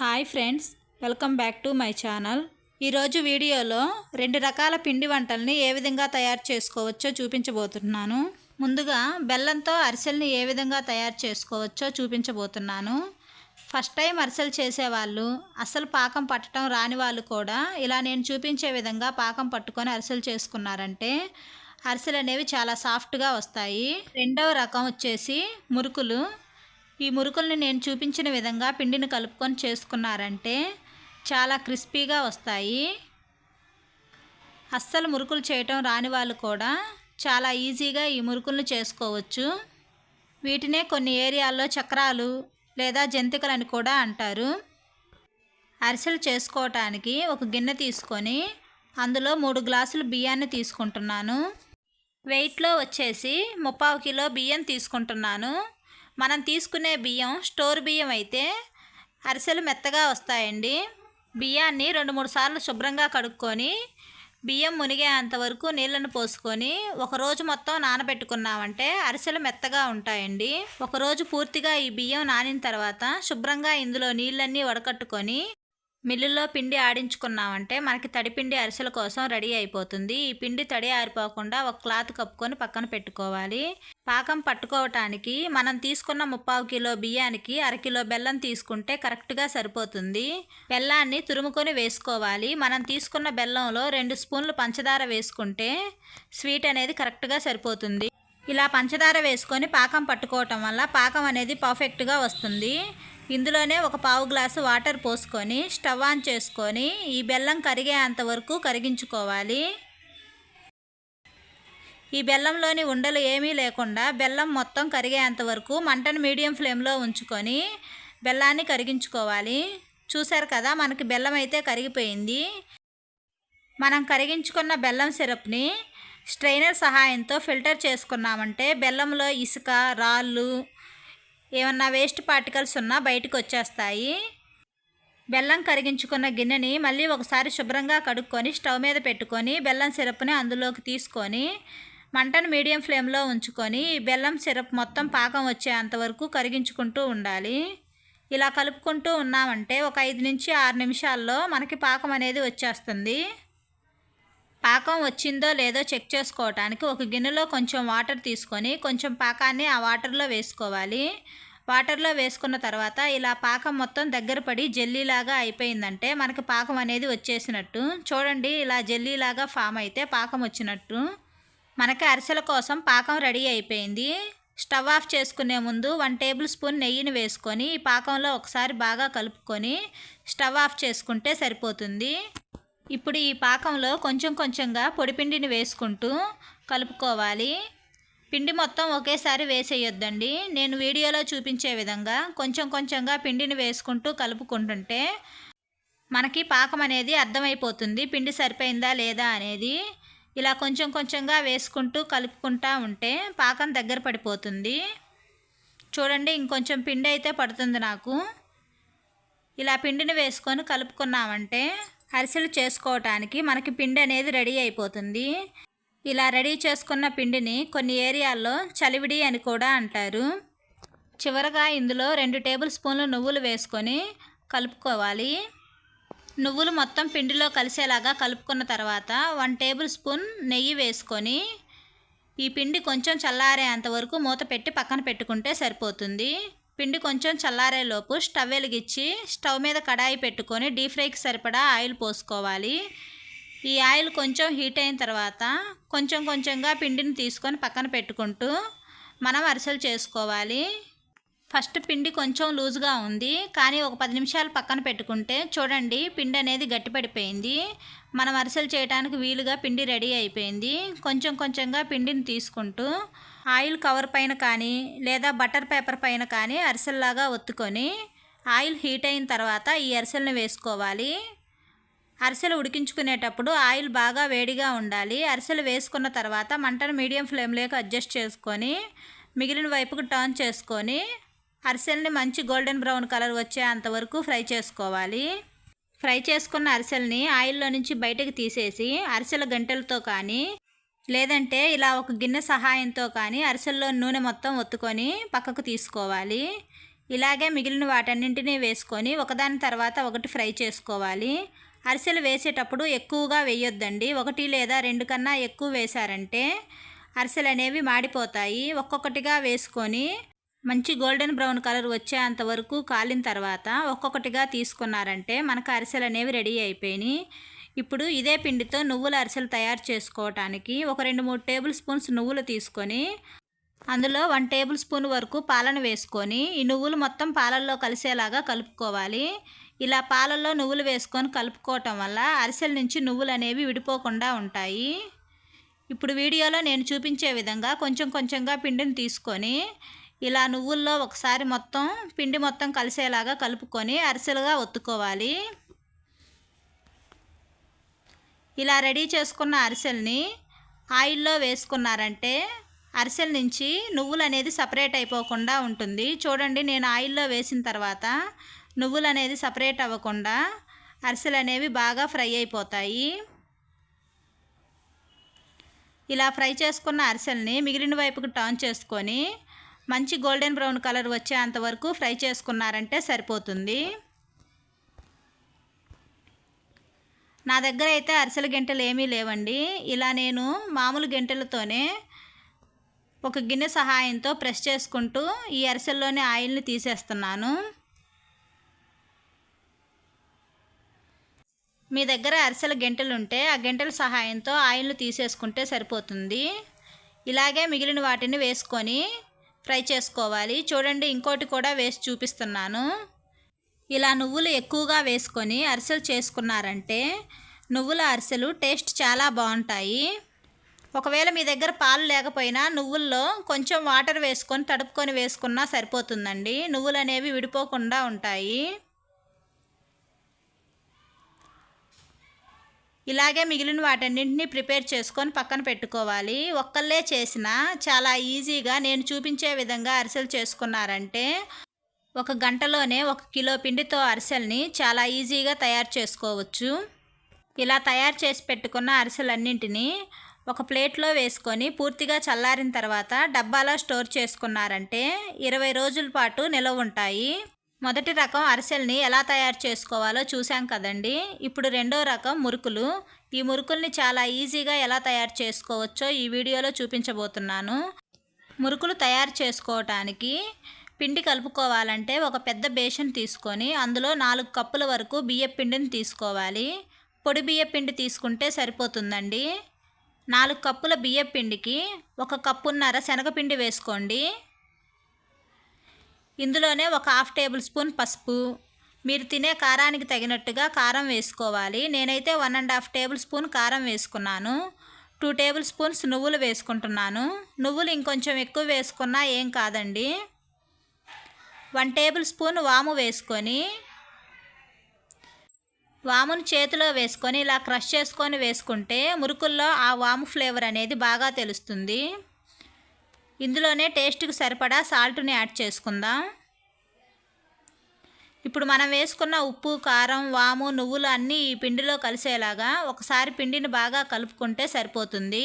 Hi friends welcome back to my channel. ఈరోజు వీడియోలో రెండు రకాల పిండి వంటల్ని ఏ విధంగా తయారు చేసుకోవచ్చో చూపించబోతున్నాను. ముందుగా బెల్లంతో అరిసెల్ని ఏ విధంగా తయారు చేసుకోవచ్చో చూపించబోతున్నాను. ఫస్ట్ టైం అరిసెలు చేసేవాళ్ళు అసలు పాకం పట్టడం రాని వాళ్ళు కూడా ఇలా నేను చూపించే విధంగా పాకం పట్టుకొని అరిసెలు చేసుకున్నారంటే అరిసెలు అనేవి చాలా సాఫ్ట్గా వస్తాయి. రెండవ రకం వచ్చేసి మురుకులు. ఈ మురుకుల్ని నేను చూపించిన విధంగా పిండిని కలుపుకొని చేసుకున్నారంటే చాలా క్రిస్పీగా వస్తాయి. అస్సలు మురుకులు చేయటం రాని వాళ్ళు కూడా చాలా ఈజీగా ఈ మురుకులను చేసుకోవచ్చు. వీటినే కొన్ని ఏరియాల్లో చక్రాలు లేదా జంతికలు అని కూడా అంటారు. అరిసెలు చేసుకోవటానికి ఒక గిన్నె తీసుకొని అందులో మూడు గ్లాసులు బియ్యాన్ని తీసుకుంటున్నాను. వెయిట్లో వచ్చేసి ముప్పావు కిలో బియ్యం తీసుకుంటున్నాను. మనం తీసుకునే బియ్యం స్టోర్ బియ్యం అయితే అరిసెలు మెత్తగా వస్తాయండి. బియ్యాన్ని రెండు మూడు సార్లు శుభ్రంగా కడుక్కొని బియ్యం మునిగేంత వరకు నీళ్ళను పోసుకొని ఒకరోజు మొత్తం నానబెట్టుకున్నామంటే అరిసెలు మెత్తగా ఉంటాయండి. ఒకరోజు పూర్తిగా ఈ బియ్యం నానిన తర్వాత శుభ్రంగా ఇందులో నీళ్ళన్నీ వడకట్టుకొని మిల్లులో పిండి ఆడించుకున్నామంటే మనకి తడిపిండి అరిసెల కోసం రెడీ అయిపోతుంది. ఈ పిండి తడి ఆరిపోకుండా ఒక క్లాత్ కప్పుకొని పక్కన పెట్టుకోవాలి. పాకం పట్టుకోవటానికి మనం తీసుకున్న ముప్పావు కిలో బియ్యానికి అరకిలో బెల్లం తీసుకుంటే కరెక్ట్గా సరిపోతుంది. బెల్లాన్ని తురుముకొని వేసుకోవాలి. మనం తీసుకున్న బెల్లంలో రెండు స్పూన్లు పంచదార వేసుకుంటే స్వీట్ అనేది కరెక్ట్గా సరిపోతుంది. ఇలా పంచదార వేసుకొని పాకం పట్టుకోవటం వల్ల పాకం అనేది పర్ఫెక్ట్గా వస్తుంది. ఇందులోనే ఒక పావు గ్లాసు వాటర్ పోసుకొని స్టవ్ ఆన్ చేసుకొని ఈ బెల్లం కరిగేంత వరకు కరిగించుకోవాలి. ఈ బెల్లంలోని ఉండలు ఏమీ లేకుండా బెల్లం మొత్తం కరిగేంత వరకు మంటను మీడియం ఫ్లేమ్లో ఉంచుకొని బెల్లాన్ని కరిగించుకోవాలి. చూసారు కదా మనకి బెల్లం అయితే కరిగిపోయింది. మనం కరిగించుకున్న బెల్లం సిరప్ని స్ట్రైనర్ సహాయంతో ఫిల్టర్ చేసుకున్నామంటే బెల్లంలో ఇసుక రాళ్ళు ఏమన్నా వేస్ట్ పార్టికల్స్ ఉన్నా బయటకు వచ్చేస్తాయి. బెల్లం కరిగించుకున్న గిన్నెని మళ్ళీ ఒకసారి శుభ్రంగా కడుక్కొని స్టవ్ మీద పెట్టుకొని బెల్లం సిరప్ని అందులోకి తీసుకొని మంటను మీడియం ఫ్లేమ్లో ఉంచుకొని బెల్లం సిరప్ మొత్తం పాకం వచ్చేంత వరకు కరిగించుకుంటూ ఉండాలి. ఇలా కలుపుకుంటూ ఉన్నామంటే ఒక ఐదు నుంచి ఆరు నిమిషాల్లో మనకి పాకం అనేది వచ్చేస్తుంది. పాకం వచ్చిందో లేదో చెక్ చేసుకోవటానికి ఒక గిన్నెలో కొంచెం వాటర్ తీసుకొని కొంచెం పాకాన్ని ఆ వాటర్లో వేసుకోవాలి. వాటర్లో వేసుకున్న తర్వాత ఇలా పాకం మొత్తం దగ్గర పడి జెల్లీలాగా అయిపోయిందంటే మనకి పాకం అనేది వచ్చేసినట్టు. చూడండి ఇలా జెల్లీలాగా ఫామ్ అయితే పాకం వచ్చినట్టు. మనకి అరిసెల కోసం పాకం రెడీ అయిపోయింది. స్టవ్ ఆఫ్ చేసుకునే ముందు వన్ టేబుల్ స్పూన్ నెయ్యిని వేసుకొని ఈ పాకంలో ఒకసారి బాగా కలుపుకొని స్టవ్ ఆఫ్ చేసుకుంటే సరిపోతుంది. ఇప్పుడు ఈ పాకంలో కొంచెం కొంచెంగా పొడిపిండిని వేసుకుంటూ కలుపుకోవాలి. పిండి మొత్తం ఒకేసారి వేసేయొద్దండి. నేను వీడియోలో చూపించే విధంగా కొంచెం కొంచెంగా పిండిని వేసుకుంటూ కలుపుకుంటుంటే మనకి పాకం అనేది అర్థమైపోతుంది. పిండి సరిపోయిందా లేదా అనేది ఇలా కొంచెం కొంచెంగా వేసుకుంటూ కలుపుకుంటా ఉంటే పాకం దగ్గర పడిపోతుంది. చూడండి ఇంకొంచెం పిండి అయితే పడుతుంది నాకు. ఇలా పిండిని వేసుకొని కలుపుకున్నామంటే అరిసెలు చేసుకోవటానికి మనకి పిండి అనేది రెడీ అయిపోతుంది. ఇలా రెడీ చేసుకున్న పిండిని కొన్ని ఏరియాల్లో చలివిడి అని కూడా అంటారు. చివరగా ఇందులో రెండు టేబుల్ స్పూన్లు నువ్వులు వేసుకొని కలుపుకోవాలి. నువ్వులు మొత్తం పిండిలో కలిసేలాగా కలుపుకున్న తర్వాత వన్ టేబుల్ స్పూన్ నెయ్యి వేసుకొని ఈ పిండి కొంచెం చల్లారేంత వరకు మూత పెట్టి పక్కన పెట్టుకుంటే సరిపోతుంది. పిండి కొంచెం చల్లారేలోపు స్టవ్ వెలిగించి స్టవ్ మీద కడాయి పెట్టుకొని డీప్ ఫ్రైకి సరిపడా ఆయిల్ పోసుకోవాలి. ఈ ఆయిల్ కొంచెం హీట్ అయిన తర్వాత కొంచెం కొంచెంగా పిండిని తీసుకొని పక్కన పెట్టుకుంటూ మనం అరిసెలు చేసుకోవాలి. ఫస్ట్ పిండి కొంచెం లూజ్గా ఉంది కానీ ఒక పది నిమిషాలు పక్కన పెట్టుకుంటే చూడండి పిండి అనేది గట్టిపడిపోయింది. మనం అరిసెలు చేయడానికి వీలుగా పిండి రెడీ అయిపోయింది. కొంచెం కొంచెంగా పిండిని తీసుకుంటూ ఆయిల్ కవర్ పైన కానీ లేదా బటర్ పేపర్ పైన కానీ అరిసెల్లాగా ఒత్తుకొని ఆయిల్ హీట్ అయిన తర్వాత ఈ అరిసెల్ని వేసుకోవాలి. అరిసెలు ఉడికించుకునేటప్పుడు ఆయిల్ బాగా వేడిగా ఉండాలి. అరిసెలు వేసుకున్న తర్వాత మంటను మీడియం ఫ్లేమ్లోకి అడ్జస్ట్ చేసుకొని మిగిలిన వైపుకు టర్న్ చేసుకొని అరిసెల్ని మంచి గోల్డెన్ బ్రౌన్ కలర్ వచ్చే అంతవరకు ఫ్రై చేసుకోవాలి. ఫ్రై చేసుకున్న అరిసెల్ని ఆయిల్లో నుంచి బయటకు తీసేసి అరిసెల గంటెలతో కానీ లేదంటే ఇలా ఒక గిన్నె సహాయంతో కానీ అరిసెల్లో నూనె మొత్తం ఒత్తుకొని పక్కకు తీసుకోవాలి. ఇలాగే మిగిలిన వాటన్నింటినీ వేసుకొని ఒకదాని తర్వాత ఒకటి ఫ్రై చేసుకోవాలి. అరిసెలు వేసేటప్పుడు ఎక్కువగా వేయొద్దండి. ఒకటి లేదా రెండు కన్నా ఎక్కువ వేశారంటే అరిసెలు అనేవి మాడిపోతాయి. ఒక్కొక్కటిగా వేసుకొని మంచి గోల్డెన్ బ్రౌన్ కలర్ వచ్చేంత వరకు కాలిన తర్వాత ఒక్కొక్కటిగా తీసుకున్నారంటే మనకు అరిసెలు అనేవి రెడీ అయిపోయినాయి. ఇప్పుడు ఇదే పిండితో నువ్వుల అరిసెలు తయారు చేసుకోవటానికి ఒక రెండు మూడు టేబుల్ స్పూన్స్ నువ్వులు తీసుకొని అందులో వన్ టేబుల్ స్పూన్ వరకు పాలను వేసుకొని ఈ నువ్వులు మొత్తం పాలల్లో కలిసేలాగా కలుపుకోవాలి. ఇలా పాలల్లో నువ్వులు వేసుకొని కలుపుకోవటం వల్ల అరిసెల నుంచి నువ్వులు అనేవి విడిపోకుండా ఉంటాయి. ఇప్పుడు వీడియోలో నేను చూపించే విధంగా కొంచెం కొంచెంగా పిండిని తీసుకొని ఇలా నువ్వుల్లో ఒకసారి మొత్తం పిండి మొత్తం కలిసేలాగా కలుపుకొని అరిసెలుగా ఒత్తుకోవాలి. ఇలా రెడీ చేసుకున్న అరిసెల్ని ఆయిల్లో వేసుకున్నారంటే అరిసెల నుంచి నువ్వులు అనేది సపరేట్ అయిపోకుండా ఉంటుంది. చూడండి నేను ఆయిల్లో వేసిన తర్వాత నువ్వులు అనేది సపరేట్ అవ్వకుండా అరిసెలు అనేవి బాగా ఫ్రై అయిపోతాయి. ఇలా ఫ్రై చేసుకున్న అరిసెల్ని మిగిలిన వైపుకి టర్న్ చేసుకొని మంచి గోల్డెన్ బ్రౌన్ కలర్ వచ్చేంత వరకు ఫ్రై చేసుకున్నారంటే సరిపోతుంది. నా దగ్గర అయితే అరిసెల గంటలు ఏమీ లేవండి. ఇలా నేను మామూలు గంటలతోనే ఒక గిన్నె సహాయంతో ప్రెస్ చేసుకుంటూ ఈ అరిసెల్లోని ఆయిల్ని తీసేస్తున్నాను. మీ దగ్గర అరిసెల గంటలు ఉంటే ఆ గంటల సహాయంతో ఆయిల్ని తీసేసుకుంటే సరిపోతుంది. ఇలాగే మిగిలిన వాటిని వేసుకొని ఫ్రై చేసుకోవాలి. చూడండి ఇంకోటి కూడా వేసి చూపిస్తున్నాను. ఇలా నువ్వులు ఎక్కువగా వేసుకొని అరిసెలు చేసుకున్నారంటే నువ్వుల అరిసెలు టేస్ట్ చాలా బాగుంటాయి. ఒకవేళ మీ దగ్గర పాలు లేకపోయినా నువ్వుల్లో కొంచెం వాటర్ వేసుకొని తడుపుకొని వేసుకున్నా సరిపోతుందండి. నువ్వులు అనేవి విడిపోకుండా ఉంటాయి. ఇలాగే మిగిలిన వాటన్నింటినీ ప్రిపేర్ చేసుకొని పక్కన పెట్టుకోవాలి. ఒక్కళ్ళే చేసిన చాలా ఈజీగా నేను చూపించే విధంగా అరిసెలు చేసుకున్నారంటే ఒక గంటలోనే ఒక కిలో పిండితో అరిసెల్ని చాలా ఈజీగా తయారు చేసుకోవచ్చు. ఇలా తయారు చేసి పెట్టుకున్న అరిసెలన్నింటినీ ఒక ప్లేట్లో వేసుకొని పూర్తిగా చల్లారిన తర్వాత డబ్బాలో స్టోర్ చేసుకున్నారంటే ఇరవై రోజుల పాటు నిలవ ఉంటాయి. మొదటి రకం అరిసెల్ని ఎలా తయారు చేసుకోవాలో చూసాం కదండి. ఇప్పుడు రెండో రకం మురుకులు. ఈ మురుకుల్ని చాలా ఈజీగా ఎలా తయారు చేసుకోవచ్చో ఈ వీడియోలో చూపించబోతున్నాను. మురుకులు తయారు చేసుకోవటానికి పిండి కలుపుకోవాలంటే ఒక పెద్ద బేషన్ తీసుకొని అందులో నాలుగు కప్పుల వరకు బియ్య పిండిని తీసుకోవాలి. పొడి బియ్య పిండి తీసుకుంటే సరిపోతుందండి. నాలుగు కప్పుల బియ్య పిండికి ఒక కప్పున్నర శనగపిండి వేసుకోండి. ఇందులోనే ఒక హాఫ్ టేబుల్ స్పూన్ పసుపు. మీరు తినే కారానికి తగినట్టుగా కారం వేసుకోవాలి. నేనైతే one and half tablespoon కారం వేసుకున్నాను. టూ టేబుల్ స్పూన్స్ నువ్వులు వేసుకుంటున్నాను. నువ్వులు ఇంకొంచెం ఎక్కువ వేసుకున్నా ఏం కాదండి. వన్ టేబుల్ స్పూన్ వాము వేసుకొని వామును చేతిలో వేసుకొని ఇలా క్రష్ చేసుకొని వేసుకుంటే మురుకుల్లో ఆ వాము ఫ్లేవర్ అనేది బాగా తెలుస్తుంది. ఇందులోనే టేస్ట్కి సరిపడా సాల్ట్ని యాడ్ చేసుకుందాం? ఇప్పుడు మనం వేసుకున్న ఉప్పు కారం వాము నువ్వులు అన్నీ ఈ పిండిలో కలిసేలాగా ఒకసారి పిండిని బాగా కలుపుకుంటే సరిపోతుంది.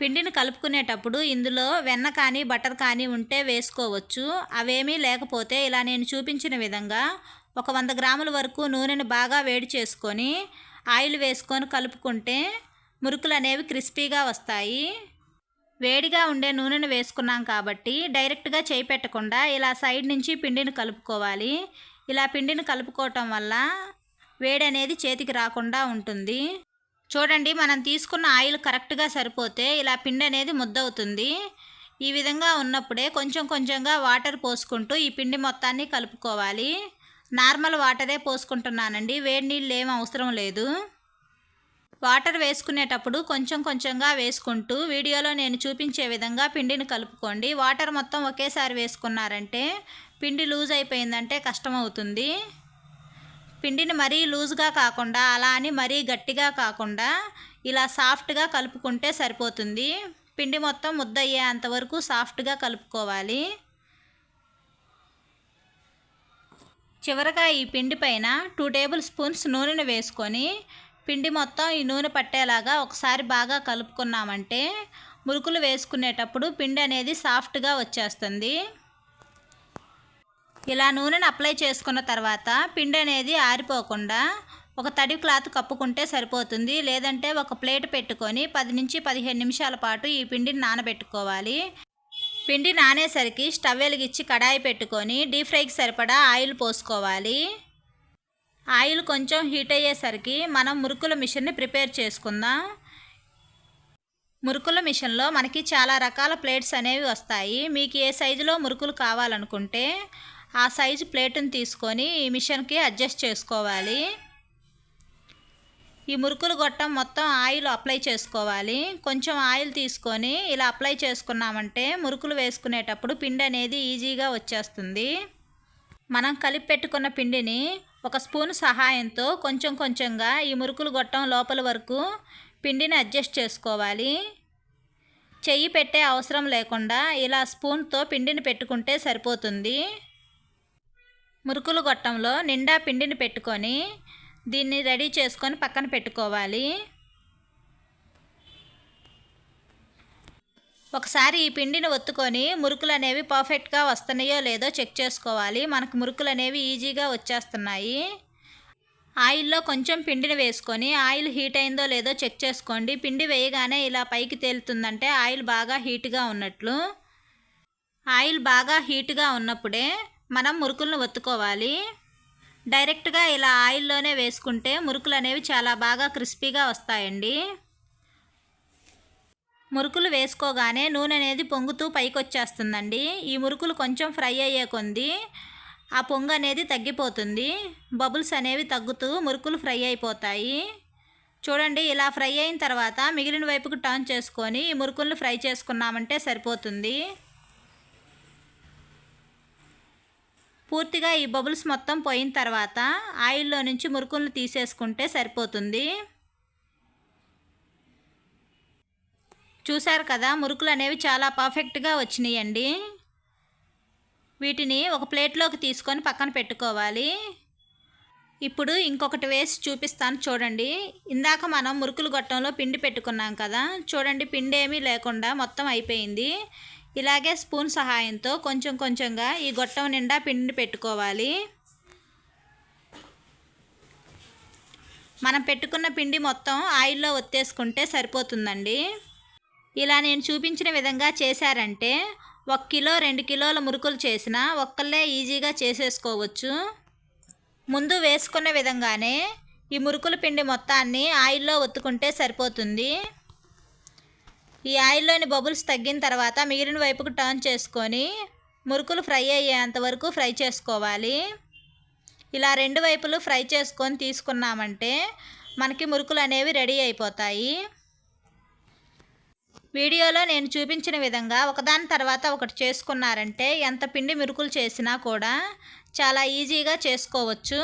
పిండిని కలుపుకునేటప్పుడు ఇందులో వెన్న కానీ బటర్ కానీ ఉంటే వేసుకోవచ్చు. అవేమీ లేకపోతే ఇలా నేను చూపించిన విధంగా ఒక వంద గ్రాముల వరకు నూనెను బాగా వేడి చేసుకొని ఆయిల్ వేసుకొని కలుపుకుంటే మురుకులు అనేవి క్రిస్పీగా వస్తాయి. వేడిగా ఉండే నూనెను వేసుకున్నాం కాబట్టి డైరెక్ట్గా చేయి పెట్టకుండా ఇలా సైడ్ నుంచి పిండిని కలుపుకోవాలి. ఇలా పిండిని కలుపుకోవటం వల్ల వేడి అనేది చేతికి రాకుండా ఉంటుంది. చూడండి మనం తీసుకున్న ఆయిల్ కరెక్ట్గా సరిపోతే ఇలా పిండి అనేది ముద్దవుతుంది. ఈ విధంగా ఉన్నప్పుడే కొంచెం కొంచెంగా వాటర్ పోసుకుంటూ ఈ పిండి మొత్తాన్ని కలుపుకోవాలి. నార్మల్ వాటరే పోసుకుంటున్నానండి. వేడి నీళ్ళు ఏం అవసరం లేదు. వాటర్ వేసుకునేటప్పుడు కొంచెం కొంచెంగా వేసుకుంటూ వీడియోలో నేను చూపించే విధంగా పిండిని కలుపుకోండి. వాటర్ మొత్తం ఒకేసారి వేసుకున్నారంటే పిండి లూజ్ అయిపోయిందంటే కష్టమవుతుంది. పిండిని మరీ లూజ్గా కాకుండా అలా అని మరీ గట్టిగా కాకుండా ఇలా సాఫ్ట్గా కలుపుకుంటే సరిపోతుంది. పిండి మొత్తం ముద్దయ్యేంత వరకు సాఫ్ట్గా కలుపుకోవాలి. చివరగా ఈ పిండి పైన టూ టేబుల్ స్పూన్స్ నూనెను వేసుకొని పిండి మొత్తం ఈ నూనె పట్టేలాగా ఒకసారి బాగా కలుపుకున్నామంటే మురుకులు వేసుకునేటప్పుడు పిండి అనేది సాఫ్ట్గా వచ్చేస్తుంది. ఇలా నూనెను అప్లై చేసుకున్న తర్వాత పిండి అనేది ఆరిపోకుండా ఒక తడి క్లాత్ కప్పుకుంటే సరిపోతుంది. లేదంటే ఒక ప్లేట్ పెట్టుకొని పది నుంచి పదిహేను నిమిషాల పాటు ఈ పిండిని నానబెట్టుకోవాలి. పిండి నానేసరికి స్టవ్ వెలిగించి కడాయి పెట్టుకొని డీప్ ఫ్రైకి సరిపడా ఆయిల్ పోసుకోవాలి. ఆయిల్ కొంచెం హీట్ అయ్యేసరికి మనం మురుకుల మిషన్ని ప్రిపేర్ చేసుకుందాం. మురుకుల మిషన్లో మనకి చాలా రకాల ప్లేట్స్ అనేవి వస్తాయి. మీకు ఏ సైజులో మురుకులు కావాలనుకుంటే ఆ సైజు ప్లేటుని తీసుకొని ఈ మిషన్కి అడ్జస్ట్ చేసుకోవాలి. ఈ మురుకులు గొట్టం మొత్తం ఆయిల్ అప్లై చేసుకోవాలి. కొంచెం ఆయిల్ తీసుకొని ఇలా అప్లై చేసుకున్నామంటే మురుకులు వేసుకునేటప్పుడు పిండి అనేది ఈజీగా వచ్చేస్తుంది. మనం కలిపి పెట్టుకున్న పిండిని ఒక స్పూన్ సహాయంతో కొంచెం కొంచెంగా ఈ మురుకులు గొట్టం లోపల వరకు పిండిని అడ్జస్ట్ చేసుకోవాలి. చెయ్యి పెట్టే అవసరం లేకుండా ఇలా స్పూన్తో పిండిని పెట్టుకుంటే సరిపోతుంది. మురుకులు గొట్టంలో నిండా పిండిని పెట్టుకొని దీన్ని రెడీ చేసుకొని పక్కన పెట్టుకోవాలి. ఒకసారి ఈ పిండిని ఒత్తుకొని మురుకులు అనేవి పర్ఫెక్ట్గా వస్తున్నాయో లేదో చెక్ చేసుకోవాలి. మనకు మురుకులు అనేవి ఈజీగా వచ్చేస్తున్నాయి. ఆయిల్లో కొంచెం పిండిని వేసుకొని ఆయిల్ హీట్ అయిందో లేదో చెక్ చేసుకోండి. పిండి వేయగానే ఇలా పైకి తేలుతుందంటే ఆయిల్ బాగా హీట్గా ఉన్నట్లు. ఆయిల్ బాగా హీట్గా ఉన్నప్పుడే మనం మురుకులను ఒత్తుకోవాలి. డైరెక్ట్గా ఇలా ఆయిల్లోనే వేసుకుంటే మురుకులు అనేవి చాలా బాగా క్రిస్పీగా వస్తాయండి. మురుకులు వేసుకోగానే నూనె అనేది పొంగుతూ పైకి వచ్చేస్తుందండి ఈ మురుకులు కొంచెం ఫ్రై అయ్యే కొంది ఆ పొంగు అనేది తగ్గిపోతుంది. బబుల్స్ అనేవి తగ్గుతూ మురుకులు ఫ్రై అయిపోతాయి. చూడండి ఇలా ఫ్రై అయిన తర్వాత మిగిలిన వైపుకు టర్న్ చేసుకొని ఈ మురుకులను ఫ్రై చేసుకున్నామంటే సరిపోతుంది. పూర్తిగా ఈ బబుల్స్ మొత్తం పోయిన తర్వాత ఆయిల్లో నుంచి మురుకులను తీసేసుకుంటే సరిపోతుంది. చూశారు కదా మురుకులు అనేవి చాలా పర్ఫెక్ట్గా వచ్చినాయండి. వీటిని ఒక ప్లేట్లోకి తీసుకొని పక్కన పెట్టుకోవాలి. ఇప్పుడు ఇంకొకటి వేసి చూపిస్తాను చూడండి. ఇందాక మనం మురుకులు గొట్టంలో పిండి పెట్టుకున్నాం కదా చూడండి పిండి ఏమీ లేకుండా మొత్తం అయిపోయింది. ఇలాగే స్పూన్ సహాయంతో కొంచెం కొంచెంగా ఈ గొట్టం నిండా పిండి పెట్టుకోవాలి. మనం పెట్టుకున్న పిండి మొత్తం ఆయిల్లో ఒత్తేసుకుంటే సరిపోతుందండి. ఇలా నేను చూపించిన విధంగా చేశారంటే ఒక కిలో రెండు కిలోల మురుకులు చేసినా ఒక్కళ్ళే ఈజీగా చేసేసుకోవచ్చు. ముందు వేసుకున్న విధంగానే ఈ మురుకుల పిండి మొత్తాన్ని ఆయిల్లో ఒత్తుకుంటే సరిపోతుంది. ఈ ఆయిల్లోని బబుల్స్ తగ్గిన తర్వాత మిగిలిన వైపుకు టర్న్ చేసుకొని మురుకులు ఫ్రై అయ్యేంత వరకు ఫ్రై చేసుకోవాలి. ఇలా రెండు వైపులు ఫ్రై చేసుకొని తీసుకున్నామంటే మనకి మురుకులు అనేవి రెడీ అయిపోతాయి. వీడియోలో నేను చూపించిన విధంగా ఒకదాని తర్వాత ఒకటి చేసుకున్నారంటే ఎంత పిండి మురుకులు చేసినా కూడా చాలా ఈజీగా చేసుకోవచ్చు.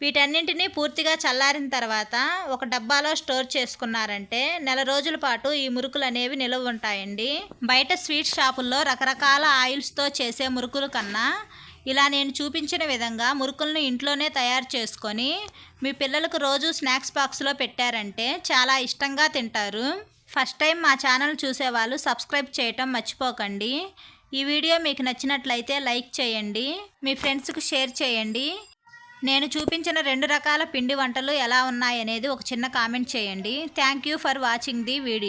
వీటన్నింటినీ పూర్తిగా చల్లారిన తర్వాత ఒక డబ్బాలో స్టోర్ చేసుకున్నారంటే నెల రోజుల పాటు ఈ మురుకులు అనేవి నిలవ ఉంటాయండి. బయట స్వీట్ షాపుల్లో రకరకాల ఆయిల్స్తో చేసే మురుకుల కన్నా ఇలా నేను చూపించిన విధంగా మురుకులను ఇంట్లోనే తయారు చేసుకొని మీ పిల్లలకు రోజు స్నాక్స్ బాక్స్లో పెట్టారంటే చాలా ఇష్టంగా తింటారు. ఫస్ట్ టైం మా ఛానల్ చూసేవాళ్ళు సబ్స్క్రైబ్ చేయటం మర్చిపోకండి. ఈ వీడియో మీకు నచ్చినట్లయితే లైక్ చేయండి మీ ఫ్రెండ్స్కు షేర్ చేయండి. నేను చూపించిన రెండు రకాల పిండి వంటలు ఎలా ఉన్నాయనేది ఒక చిన్న కామెంట్ చేయండి. Thank you for watching the video.